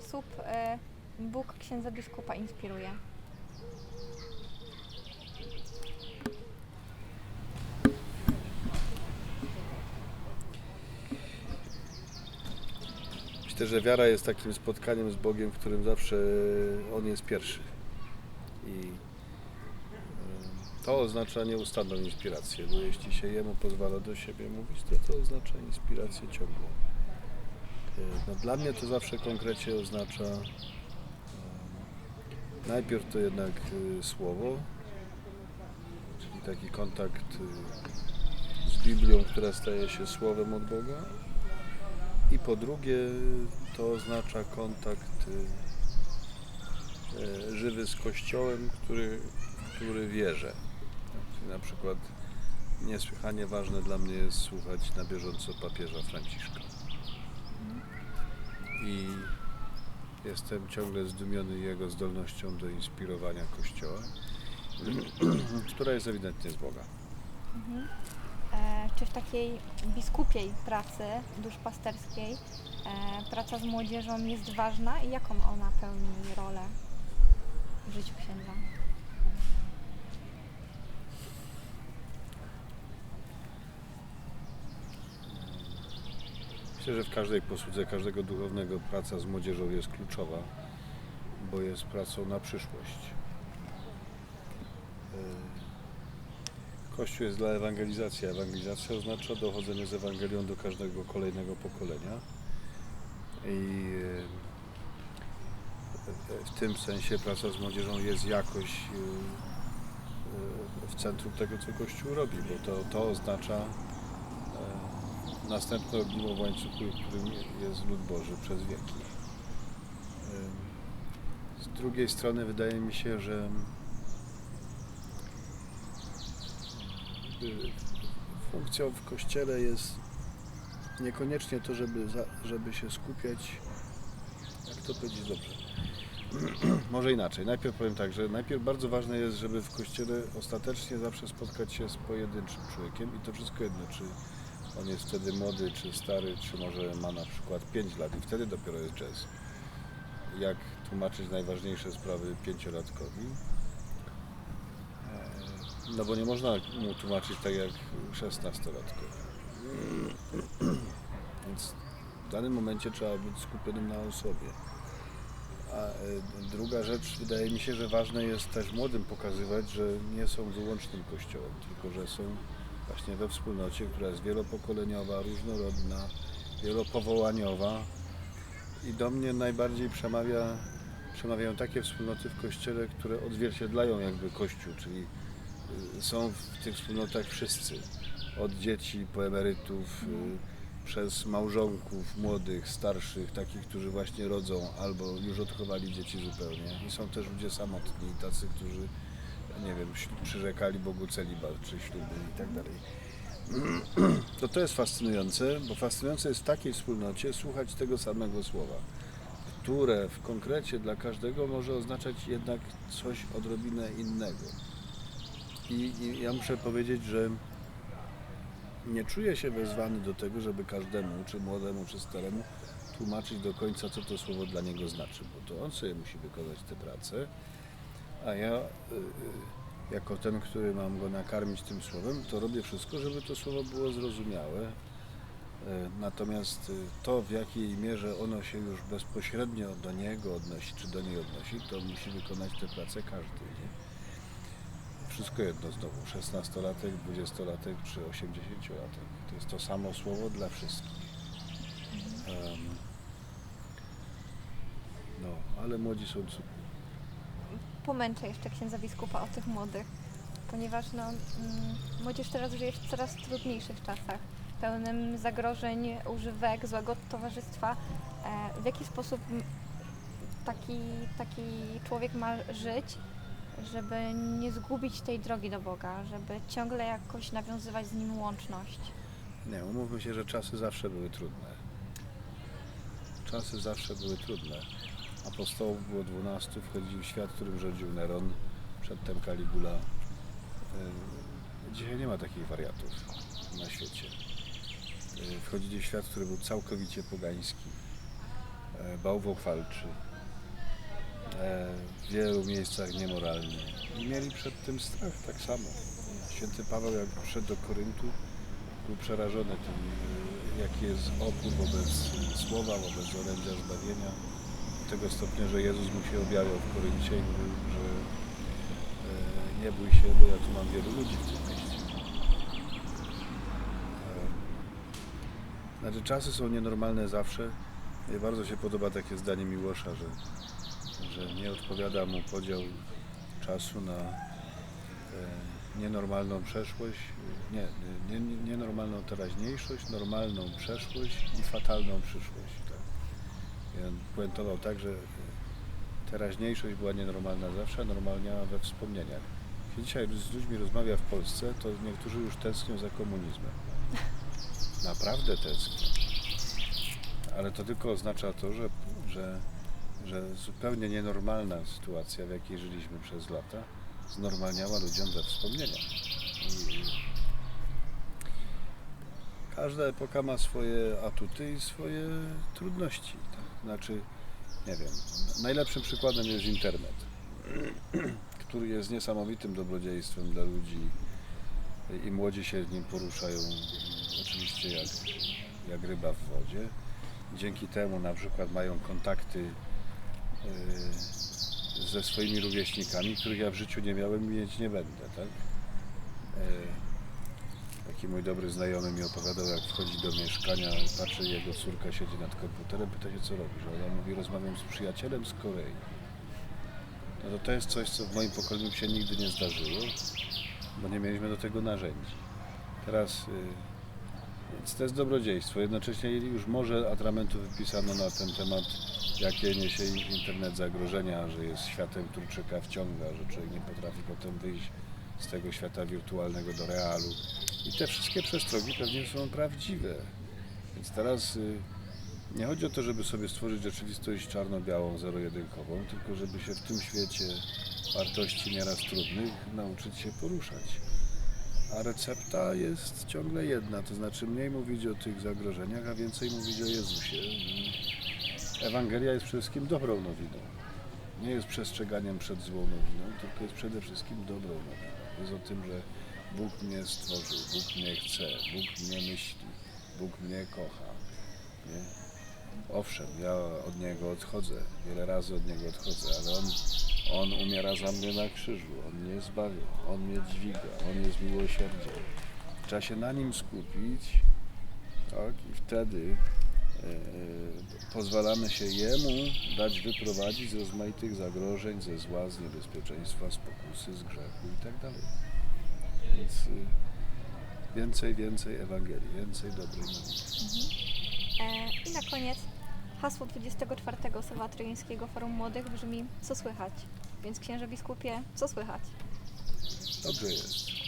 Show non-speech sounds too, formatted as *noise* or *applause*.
sposób e, Bóg księdza biskupa inspiruje? Myślę, że wiara jest takim spotkaniem z Bogiem, w którym zawsze On jest pierwszy. I e, to oznacza nieustanną inspirację, bo jeśli się Jemu pozwala do siebie mówić, to to oznacza inspirację ciągłą. E, No, dla mnie to zawsze konkrecie oznacza e, najpierw to jednak e, słowo, czyli taki kontakt z Biblią, która staje się słowem od Boga. I po drugie, to oznacza kontakt e, żywy z Kościołem, który, który wierzę. Na przykład niesłychanie ważne dla mnie jest słuchać na bieżąco papieża Franciszka. I jestem ciągle zdumiony jego zdolnością do inspirowania Kościoła, *clears throat* która jest ewidentnie z Boga. E, czy w takiej biskupiej pracy duszpasterskiej e, praca z młodzieżą jest ważna i jaką ona pełni rolę w życiu księdza? Myślę, że w każdej posłudze każdego duchownego praca z młodzieżą jest kluczowa, bo jest pracą na przyszłość. Yy, Kościół jest dla ewangelizacji. Ewangelizacja oznacza dochodzenie z Ewangelią do każdego kolejnego pokolenia. I yy, w tym sensie praca z młodzieżą jest jakoś yy, w centrum tego, co Kościół robi, bo to, to oznacza e, następne ogniwo w łańcuchu, którym jest lud Boży przez wieki. Z drugiej strony wydaje mi się, że funkcją w Kościele jest niekoniecznie to, żeby, żeby się skupiać, jak to powiedzieć dobrze, *clears throat* może inaczej. Najpierw powiem tak, że najpierw bardzo ważne jest, żeby w Kościele ostatecznie zawsze spotkać się z pojedynczym człowiekiem i to wszystko jedno, czy on jest wtedy młody, czy stary, czy może ma na przykład 5 lat i wtedy dopiero jest jazz. Jak tłumaczyć najważniejsze sprawy pięciolatkowi? E, No bo nie można mu tłumaczyć tak jak szesnastolatkowi. *clears throat* Więc w danym momencie trzeba być skupionym na osobie. A e, druga rzecz, wydaje mi się, że ważne jest też młodym pokazywać, że nie są wyłącznym kościołem, tylko że są właśnie we wspólnocie, która jest wielopokoleniowa, różnorodna, wielopowołaniowa. I do mnie najbardziej przemawia, przemawiają takie wspólnoty w kościele, które odzwierciedlają jakby kościół, czyli y, są w tych wspólnotach wszyscy. Od dzieci po emerytów, y, przez małżonków, młodych, starszych, takich, którzy właśnie rodzą albo już odchowali dzieci zupełnie. I są też ludzie samotni, tacy, którzy, nie wiem, przyrzekali Bogu celibat czy śluby i tak dalej. *clears throat* To to jest fascynujące, bo fascynujące jest w takiej wspólnocie słuchać tego samego słowa, które w konkrecie dla każdego może oznaczać jednak coś odrobinę innego. I, i ja muszę powiedzieć, że nie czuję się wezwany do tego, żeby każdemu, czy młodemu, czy staremu, tłumaczyć do końca, co to słowo dla niego znaczy, bo to on sobie musi wykonać tę pracę, a ja, y, y, jako ten, który mam go nakarmić tym słowem, to robię wszystko, żeby to słowo było zrozumiałe. Y, Natomiast y, to, w jakiej mierze ono się już bezpośrednio do niego odnosi, czy do niej odnosi, to musi wykonać tę pracę każdy. Nie? Wszystko jedno znowu, 16-latek, 20-latek czy 80-latek. To jest to samo słowo dla wszystkich. Em, no, ale młodzi są. Pomęczę jeszcze księdza biskupa o tych młodych, ponieważ no, mm, młodzież teraz żyje w coraz trudniejszych czasach, pełnym zagrożeń, używek, złego towarzystwa. E, w jaki sposób taki, taki człowiek ma żyć, żeby nie zgubić tej drogi do Boga, żeby ciągle jakoś nawiązywać z Nim łączność? Nie, umówmy się, że czasy zawsze były trudne. Czasy zawsze były trudne. Apostołów było 12, wchodził w świat, w którym rządził Neron, przedtem Caligula. Yy, Dzisiaj nie ma takich wariatów na świecie. Yy, Wchodzili w świat, który był całkowicie pogański. e, bałwochwalczy, e, w wielu miejscach niemoralny. I mieli przed tym strach tak samo. Święty Paweł jak przyszedł do Koryntu, był przerażony tym, e, jaki jest opór wobec słowa, wobec orędzia zbawienia. Tego stopnia, że Jezus mu się objawiał w Koryncie i mówił, że e, nie bój się, bo ja tu mam wielu ludzi w tym mieście. E, Znaczy czasy są nienormalne zawsze. Mnie bardzo się podoba takie zdanie Miłosza, że, że nie odpowiada mu podział czasu na e, nienormalną przeszłość, nie, nie, nienormalną teraźniejszość, normalną przeszłość i fatalną przyszłość. Tak. I on puentował tak, że teraźniejszość była nienormalna zawsze, a normalnia we wspomnieniach. Jeśli dzisiaj z ludźmi rozmawia w Polsce, to niektórzy już tęsknią za komunizmem. Naprawdę tęsknią. Ale to tylko oznacza to, że, że, że zupełnie nienormalna sytuacja, w jakiej żyliśmy przez lata, znormalniała ludziom we wspomnieniach. Każda epoka ma swoje atuty i swoje trudności. Znaczy, nie wiem, najlepszym przykładem jest internet, *clears throat* który jest niesamowitym dobrodziejstwem dla ludzi i młodzi się nim poruszają oczywiście jak, jak ryba w wodzie. Dzięki temu na przykład mają kontakty yy, ze swoimi rówieśnikami, których ja w życiu nie miałem i mieć nie będę, tak? Taki mój dobry znajomy mi opowiadał, jak wchodzi do mieszkania, patrzy, jego córka siedzi nad komputerem, pyta się, co robisz. Ona mówi, rozmawiam z przyjacielem z Korei. No to to jest coś, co w moim pokoleniu się nigdy nie zdarzyło, bo nie mieliśmy do tego narzędzi. Teraz, y, więc to jest dobrodziejstwo. Jednocześnie już może atramentu wypisano na ten temat, jakie niesie internet zagrożenia, że jest światem, który czeka wciąga, że człowiek nie potrafi potem wyjść z tego świata wirtualnego do realu. I te wszystkie przestrogi pewnie są prawdziwe. Więc teraz y, nie chodzi o to, żeby sobie stworzyć rzeczywistość czarno-białą, zero-jedynkową, tylko żeby się w tym świecie wartości nieraz trudnych nauczyć się poruszać. A recepta jest ciągle jedna, to znaczy mniej mówić o tych zagrożeniach, a więcej mówić o Jezusie. Ewangelia jest przede wszystkim dobrą nowiną. Nie jest przestrzeganiem przed złą nowiną, tylko jest przede wszystkim dobrą nowiną. Jest o tym, że Bóg mnie stworzył, Bóg mnie chce, Bóg mnie myśli, Bóg mnie kocha. Nie? Owszem, ja od Niego odchodzę, wiele razy od Niego odchodzę, ale On, on umiera za mnie na krzyżu, On mnie zbawia, On mnie dźwiga, On jest miłosierdziem. Trzeba się na Nim skupić tak? i wtedy e, pozwalamy się Jemu dać wyprowadzić z rozmaitych zagrożeń, ze zła, z niebezpieczeństwa, z pokusy, z grzechu i tak. Więc więcej, więcej Ewangelii, więcej dobrej nowiny. E, I na koniec hasło 24 Sowa Tryjeńskiego Forum Młodych brzmi co słychać? Więc księże biskupie, co słychać? Dobrze jest.